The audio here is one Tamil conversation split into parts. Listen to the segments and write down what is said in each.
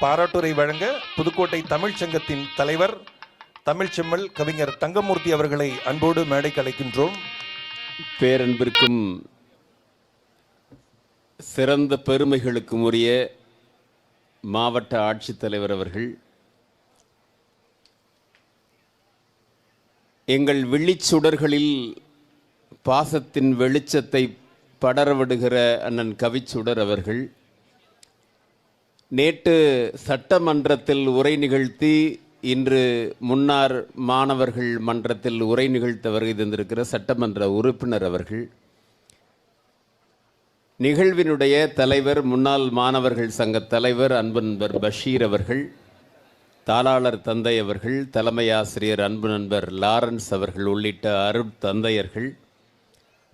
பாராட்டுரை வழங்க புதுக்கோட்டை தமிழ்ச் சங்கத்தின் தலைவர் தமிழ்ச்செம்மல் கவிஞர் தங்கமூர்த்தி அவர்களை அன்போடு மேடைக்கு அழைக்கின்றோம். பேரன்பிற்கும் சிறந்த பெருமைகளுக்கும் உரிய மாவட்ட ஆட்சித்தலைவர் அவர்கள் எங்கள் விழிச்சுடர்களில் பாசத்தின் வெளிச்சத்தை படரவிடுகிற அண்ணன் கவிச்சுடர் அவர்கள் நேற்று சட்டமன்றத்தில் உரை நிகழ்த்தி இன்று முன்னார் மாணவர்கள் மன்றத்தில் உரை நிகழ்த்த வருகை தந்திருக்கிற சட்டமன்ற உறுப்பினர் அவர்கள். நிகழ்வினுடைய தலைவர் முன்னாள் மாணவர்கள் சங்க தலைவர் அன்பு நண்பர் பஷீர் அவர்கள் தாளாளர் தந்தை அவர்கள் தலைமை ஆசிரியர் அன்பு நண்பர் லாரன்ஸ் அவர்கள் உள்ளிட்ட அருட் தந்தையர்கள்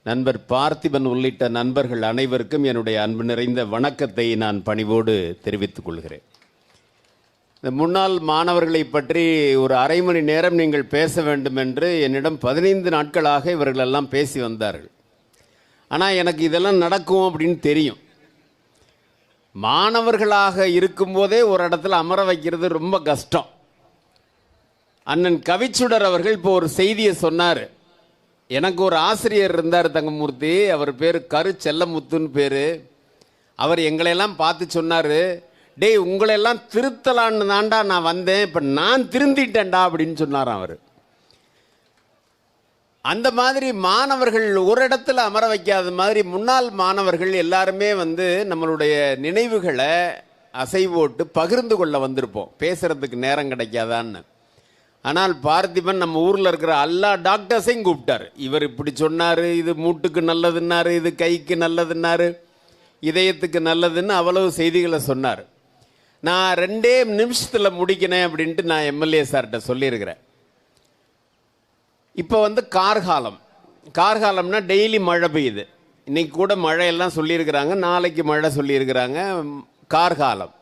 நண்பர் பார்த்திபன் உள்ளிட்ட நண்பர்கள் அனைவருக்கும் என்னுடைய அன்பு நிறைந்த வணக்கத்தை நான் பணிவோடு தெரிவித்துக் கொள்கிறேன். இந்த முன்னாள் மாணவர்களை பற்றி ஒரு அரை மணி நேரம் நீங்கள் பேச வேண்டும் என்று என்னிடம் பதினைந்து நாட்களாக இவர்களெல்லாம் பேசி வந்தார்கள். ஆனால் எனக்கு இதெல்லாம் நடக்கும் அப்படின்னு தெரியும். மாணவர்களாக இருக்கும்போதே ஒரு இடத்துல அமர வைக்கிறது ரொம்ப கஷ்டம். அண்ணன் கவிச்சுடர் அவர்கள் இப்போ ஒரு செய்தியை சொன்னார். எனக்கு ஒரு ஆசிரியர் இருந்தார் தங்கமூர்த்தி. அவர் பேர் கரு செல்லமுத்துன்னு பேர். அவர் எங்களையெல்லாம் பார்த்து சொன்னார் டேய் உங்களையெல்லாம் திருத்தலான்னு தாண்டா நான் வந்தேன் இப்போ நான் திருந்திட்டேன்டா அப்படின்னு சொன்னாராம் அவர். அந்த மாதிரி மாணவர்கள் ஒரு இடத்துல அமர வைக்காத மாதிரி முன்னாள் மாணவர்கள் எல்லாருமே வந்து நம்மளுடைய நினைவுகளை அசைவோட்டு பகிர்ந்து கொள்ள வந்திருப்போம். பேசுகிறதுக்கு நேரம் கிடைக்காதான்னு. ஆனால் பார்த்திபன் நம்ம ஊரில் இருக்கிற எல்லா டாக்டர்ஸையும் கூப்பிட்டார். இவர் இப்படி சொன்னார் இது மூட்டுக்கு நல்லதுன்னாரு இது கைக்கு நல்லதுன்னாரு இதயத்துக்கு நல்லதுன்னு அவ்வளவு செய்திகளை சொன்னார். நான் ரெண்டே நிமிஷத்தில் முடிக்கினேன் அப்படின்ட்டு நான் எம்எல்ஏ சார்கிட்ட சொல்லியிருக்கிறேன். இப்போ வந்து கார்காலம் கார்காலம்னா டெய்லி மழை பெய்யுது. இன்றைக்கி கூட மழையெல்லாம் சொல்லியிருக்கிறாங்க நாளைக்கு மழை சொல்லியிருக்கிறாங்க கார்காலம்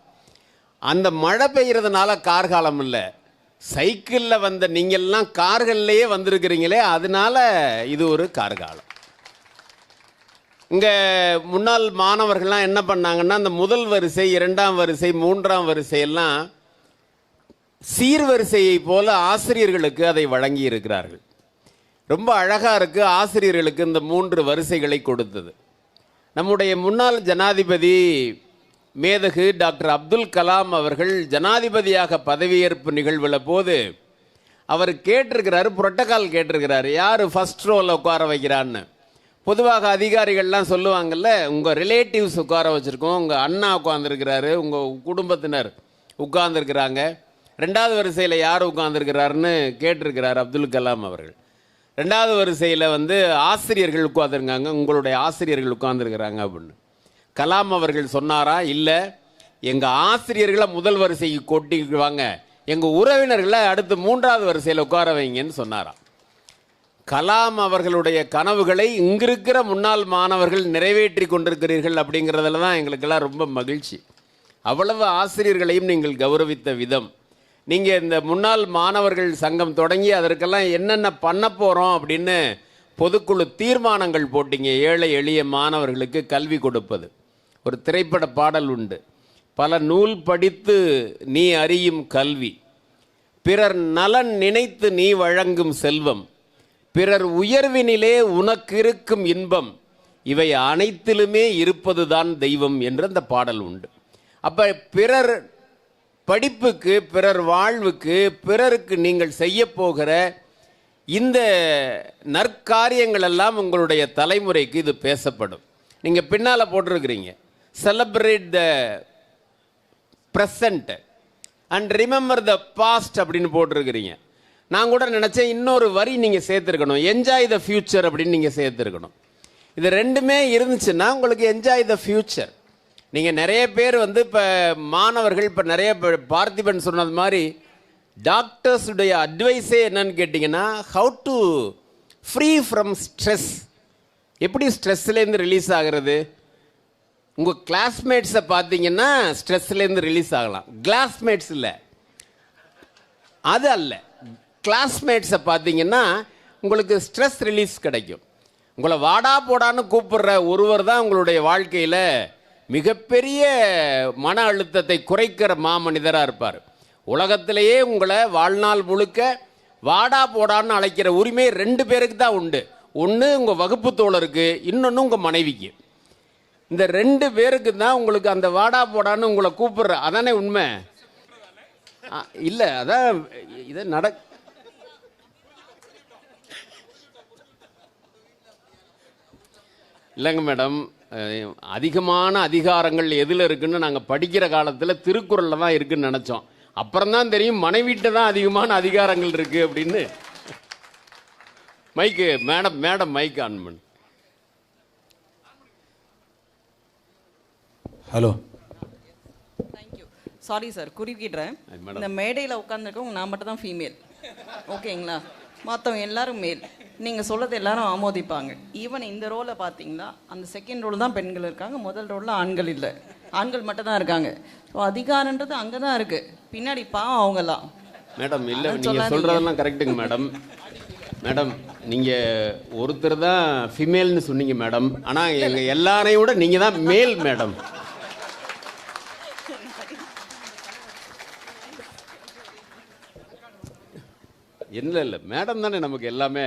அந்த மழை பெய்கிறதுனால கார்காலம் இல்லை. சைக்கிளில் வந்த நீங்கள்லாம் கார்கள்லேயே வந்திருக்கிறீங்களே அதனால இது ஒரு கார்காலம். இங்கே முன்னாள் மாணவர்கள்லாம் என்ன பண்ணாங்கன்னா அந்த முதல் வரிசை இரண்டாம் வரிசை மூன்றாம் வரிசையெல்லாம் சீர்வரிசையை போல ஆசிரியர்களுக்கு அதை வழங்கி இருக்கிறார்கள் ரொம்ப அழகாக இருக்குது ஆசிரியர்களுக்கு இந்த மூன்று வரிசைகளை கொடுத்தது. நம்முடைய முன்னாள் ஜனாதிபதி மேதகு டாக்டர் அப்துல் கலாம் அவர்கள் ஜனாதிபதியாக பதவியேற்பு நிகழ்வில் போது அவர் கேட்டிருக்கிறாரு புரோட்டோகால் கேட்டிருக்கிறாரு. யார் ஃபர்ஸ்ட் ரோவில் உட்கார வைக்கிறான்னு. பொதுவாக அதிகாரிகள்லாம் சொல்லுவாங்கல்ல உங்கள் ரிலேட்டிவ்ஸ் உட்கார வச்சுருக்கோம். உங்கள் அண்ணா உட்காந்துருக்கிறாரு உங்கள் குடும்பத்தினர் உட்கார்ந்துருக்கிறாங்க. ரெண்டாவது வரிசையில் யார் உட்காந்துருக்கிறாருன்னு கேட்டிருக்கிறார் அப்துல் கலாம் அவர்கள். ரெண்டாவது வரிசையில் வந்து ஆசிரியர்கள் உட்காந்துருக்காங்க உங்களுடைய ஆசிரியர்கள் உட்காந்துருக்கிறாங்க அப்படின்னு. கலாம் அவர்கள் சொன்னாரா? இல்லை. எங்கள் ஆசிரியர்களை முதல் வரிசைக்கு கொட்டிக்குவாங்க எங்கள் உறவினர்களை அடுத்து மூன்றாவது வரிசையில் உட்கார வைங்கன்னு சொன்னாராம் கலாம் அவர்களுடைய கனவுகளை இங்கிருக்கிற முன்னாள் மாணவர்கள் நிறைவேற்றி கொண்டிருக்கிறீர்கள் அப்படிங்கிறதுல தான் எங்களுக்கெல்லாம் ரொம்ப மகிழ்ச்சி. அவ்வளவு ஆசிரியர்களையும் நீங்கள் கௌரவித்த விதம். நீங்கள் இந்த முன்னாள் மாணவர்கள் சங்கம் தொடங்கி அதற்கெல்லாம் என்னென்ன பண்ண போகிறோம் அப்படின்னு பொதுக்குழு தீர்மானங்கள் போட்டீங்க. ஏழை எளிய மாணவர்களுக்கு கல்வி கொடுப்பது. ஒரு திரைப்பட பாடல் உண்டு. பல நூல் படித்து நீ அறியும் கல்வி. பிறர் நலன் நினைத்து நீ வழங்கும் செல்வம். பிறர் உயர்வினிலே உனக்கு இருக்கும் இன்பம். இவை அனைத்திலுமே இருப்பதுதான் தெய்வம் என்று அந்த பாடல் உண்டு. அப்போ பிறர் படிப்புக்கு பிறர் வாழ்வுக்கு பிறருக்கு நீங்கள் செய்ய போகிற இந்த நற்காரியங்களெல்லாம் உங்களுடைய தலைமுறைக்கு இது பேசப்படும். நீங்கள் பின்னால் போட்டிருக்கிறீங்க. Celebrate the present and remember the past அப்படின்னு போட்டிருக்கிறீங்க. நான் கூட நினச்சேன் இன்னொரு வரி நீங்கள் சேர்த்துருக்கணும். என்ஜாய் த ஃபியூச்சர் அப்படின்னு நீங்கள் சேர்த்துருக்கணும். இது ரெண்டுமே இருந்துச்சுன்னா உங்களுக்கு என்ஜாய் த ஃபியூச்சர் நீங்கள் நிறைய பேர் வந்து இப்போ மாணவர்கள் இப்போ நிறைய பேர் பார்த்திபன் சொன்னது மாதிரி டாக்டர்ஸுடைய அட்வைஸே என்னன்னு கேட்டிங்கன்னா how to free from stress எப்படி ஸ்ட்ரெஸ்லேருந்து ரிலீஸ் ஆகிறது? உங்கள் கிளாஸ்மேட்ஸை பார்த்தீங்கன்னா ஸ்ட்ரெஸ்லேருந்து ரிலீஸ் ஆகலாம். கிளாஸ்மேட்ஸ் இல்லை. அது அல்ல. கிளாஸ்மேட்ஸை பார்த்தீங்கன்னா உங்களுக்கு ஸ்ட்ரெஸ் ரிலீஸ் கிடைக்கும். உங்களை வாடா போடான்னு கூப்பிடுற ஒருவர் தான் உங்களுடைய வாழ்க்கையில் மிகப்பெரிய மன அழுத்தத்தை குறைக்கிற மாமனிதராக இருப்பார். உலகத்திலேயே உங்களை வாழ்நாள் முழுக்க வாடா போடான்னு அழைக்கிற உரிமை ரெண்டு பேருக்கு தான் உண்டு. ஒன்று உங்கள் வகுப்பு தோழருக்கு இன்னொன்று உங்கள் மனைவிக்கு. இந்த ரெண்டு பேருக்கு தான் உங்களுக்கு அந்த வாடா போடான்னு உங்களை கூப்பிடுற அதானே உண்மை? ஆ, இல்ல அதான் இதை நட இல்லைங்க மேடம். அதிகமான அதிகாரங்கள் எதில் இருக்குன்னு நாங்கள் படிக்கிற காலத்தில் திருக்குறளில் தான் இருக்குன்னு நினச்சோம். அப்புறம் தான் தெரியும் மனைவிட்ட தான் அதிகமான அதிகாரங்கள் இருக்குது அப்படின்னு. மைக்கு மேடம் மேடம் மைக் ஆன் பண்ணு. Hello thank you sorry sir குறுக்கிடுறேன். Madam. இந்த மேடையில் உட்காந்துருக்கவங்க நான் மட்டும் தான் ஃபீமேல் ஓகேங்களா மற்றவங்க எல்லாரும் மேல் நீங்கள் சொல்றது எல்லாரும் ஆமோதிப்பாங்க. ஈவன் இந்த ரோலை பார்த்தீங்கன்னா அந்த செகண்ட் ரோல் தான் பெண்கள் இருக்காங்க முதல் ரோலில் ஆண்கள் இல்லை. ஆண்கள் மட்டும் தான் இருக்காங்க. ஸோ அதிகாரன்றது அங்கே தான் இருக்குது பின்னாடி பாவம் அவங்கெல்லாம் மேடம் இல்லை நீங்கள். சொல்கிறதெல்லாம் கரெக்டுங்க மேடம் மேடம் நீங்கள் ஒருத்தர் தான் ஃபிமேல்னு சொன்னீங்க மேடம் ஆனால் எங்கள் எல்லாரையும் விட நீங்கள் தான் மேல் மேடம் இல்லை இல்லை. மேடம் தானே நமக்கு எல்லாமே.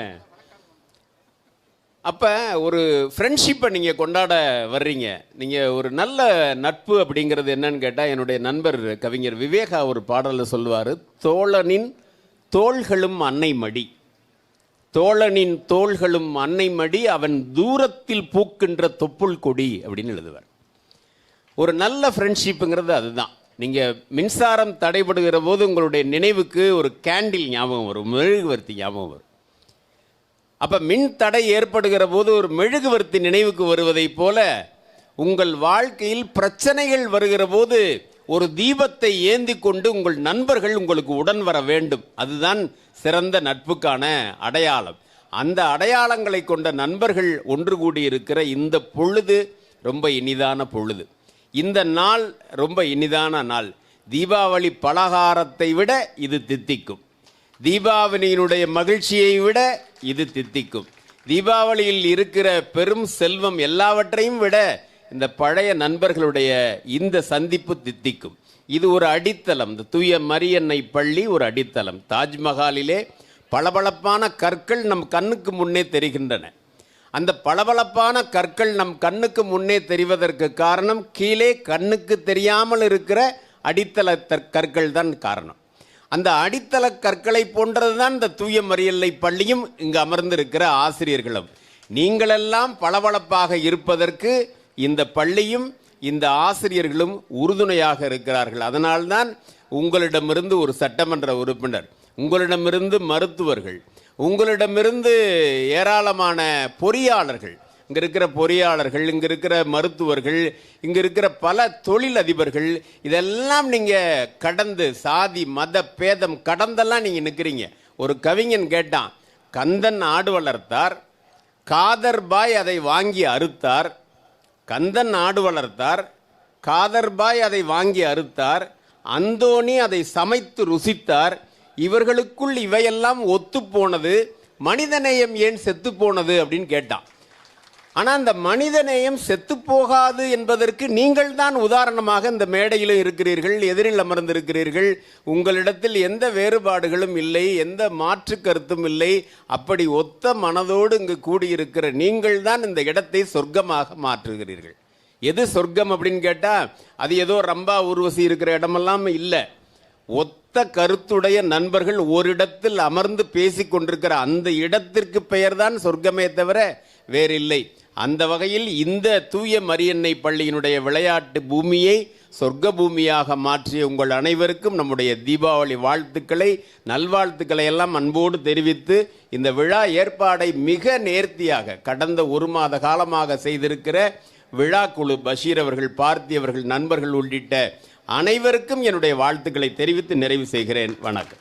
அப்போ ஒரு ஃப்ரெண்ட்ஷிப்பை நீங்கள் கொண்டாட வர்றீங்க. நீங்கள் ஒரு நல்ல நட்பு அப்படிங்கிறது என்னன்னு கேட்டால் என்னுடைய நண்பர் கவிஞர் விவேகா ஒரு பாடலில் சொல்லுவார் தோழனின் தோள்களும் அன்னை மடி. தோழனின் தோள்களும் அன்னை மடி அவன் தூரத்தில் பூக்கின்ற தொப்புள் கொடி. அப்படின்னு எழுதுவார். ஒரு நல்ல ஃப்ரெண்ட்ஷிப்புங்கிறது அதுதான். நீங்கள் மின்சாரம் தடைபடுகிற போது உங்களுடைய நினைவுக்கு ஒரு கேண்டில் ஞாபகம் வரும் மெழுகுவர்த்தி ஞாபகம் வரும். அப்போ மின் தடை ஏற்படுகிற போது ஒரு மெழுகுவர்த்தி நினைவுக்கு வருவதைப் போல உங்கள் வாழ்க்கையில் பிரச்சனைகள் வருகிற போது ஒரு தீபத்தை ஏந்தி கொண்டு உங்கள் நண்பர்கள் உங்களுக்கு உடன் வர வேண்டும். அதுதான் சிறந்த நட்புக்கான அடையாளம். அந்த அடையாளங்களை கொண்ட நண்பர்கள் ஒன்று கூடி இருக்கிற இந்த பொழுது ரொம்ப இனிதான பொழுது. இந்த நாள் ரொம்ப இனிதான நாள். தீபாவளி பலகாரத்தை விட இது தித்திக்கும். தீபாவளியினுடைய மகிழ்ச்சியை விட இது தித்திக்கும். தீபாவளியில் இருக்கிற பெரும் செல்வம் எல்லாவற்றையும் விட இந்த பழைய நண்பர்களுடைய இந்த சந்திப்பு தித்திக்கும். இது ஒரு அடித்தளம். இந்த தூய மரியன்னை பள்ளி ஒரு அடித்தளம். தாஜ்மஹாலிலே பளபளப்பான கற்கள் நம் கண்ணுக்கு முன்னே தெரிகின்றன. அந்த பளபளப்பான கற்கள் நம் கண்ணுக்கு முன்னே தெரிவதற்கு காரணம் கீழே கண்ணுக்கு தெரியாமல் இருக்கிற அடித்தள கற்கள் தான் காரணம். அந்த அடித்தள கற்களை போன்றதுதான் இந்த தூய மறியல்லை பள்ளியும் இங்கு அமர்ந்திருக்கிற ஆசிரியர்களும். நீங்களெல்லாம் பளபளப்பாக இருப்பதற்கு இந்த பள்ளியும் இந்த ஆசிரியர்களும் உறுதுணையாக இருக்கிறார்கள். அதனால்தான் உங்களிடமிருந்து ஒரு சட்டமன்ற உறுப்பினர் உங்களிடமிருந்து மருத்துவர்கள் உங்களிடமிருந்து ஏராளமான பொறியாளர்கள் இங்கே இருக்கிற பொறியாளர்கள் இங்கே இருக்கிற மருத்துவர்கள் இங்கே இருக்கிற பல தொழில் அதிபர்கள் இதெல்லாம் நீங்கள் கடந்து சாதி மத பேதம் கடந்தெல்லாம் நீங்கள் நிற்கிறீங்க ஒரு கவிஞன் கேட்டான் கந்தன் ஆடு வளர்த்தார் காதர்பாய் அதை வாங்கி அறுத்தார் கந்தன் ஆடு வளர்த்தார் காதர்பாய் அதை வாங்கி அறுத்தார் அந்தோணி அதை சமைத்து ருசித்தார் இவர்களுக்குள் இவையெல்லாம் ஒத்துப்போனது மனிதநேயம் ஏன் செத்து போனது அப்படின்னு கேட்டான். ஆனால் அந்த மனிதநேயம் செத்து போகாது என்பதற்கு நீங்கள் தான் உதாரணமாக இந்த மேடையிலும் இருக்கிறீர்கள் எதிரில் அமர்ந்திருக்கிறீர்கள் உங்களிடத்தில் எந்த வேறுபாடுகளும் இல்லை எந்த மாற்று கருத்தும் இல்லை அப்படி ஒத்த மனதோடு இங்கு கூடியிருக்கிற நீங்கள் தான் இந்த இடத்தை சொர்க்கமாக மாற்றுகிறீர்கள். எது சொர்க்கம் அப்படின்னு கேட்டால் அது ஏதோ ரம்பா ஊர்வசி இருக்கிற இடமெல்லாம் இல்லை. ஒத்த கருத்துடைய நண்பர்கள் ஓரிடத்தில் அமர்ந்து பேசிக் கொண்டிருக்கிற அந்த இடத்திற்கு பெயர்தான் சொர்க்கமே தவிர வேறில்லை. அந்த வகையில் இந்த தூய மரியன்னை பள்ளியினுடைய விளையாட்டு பூமியை சொர்க்க பூமியாக மாற்றிய உங்கள் அனைவருக்கும் நம்முடைய தீபாவளி வாழ்த்துக்களை நல்வாழ்த்துக்களை எல்லாம் அன்போடு தெரிவித்து இந்த விழா ஏற்பாடை மிக நேர்த்தியாக கடந்த ஒரு மாத காலமாக செய்திருக்கிற விழாக்குழு பஷீர் அவர்கள் பார்த்தி அவர்கள் நண்பர்கள் உள்ளிட்ட அனைவருக்கும் என்னுடைய வாழ்த்துக்களை தெரிவித்து நிறைவு செய்கிறேன். வணக்கம்.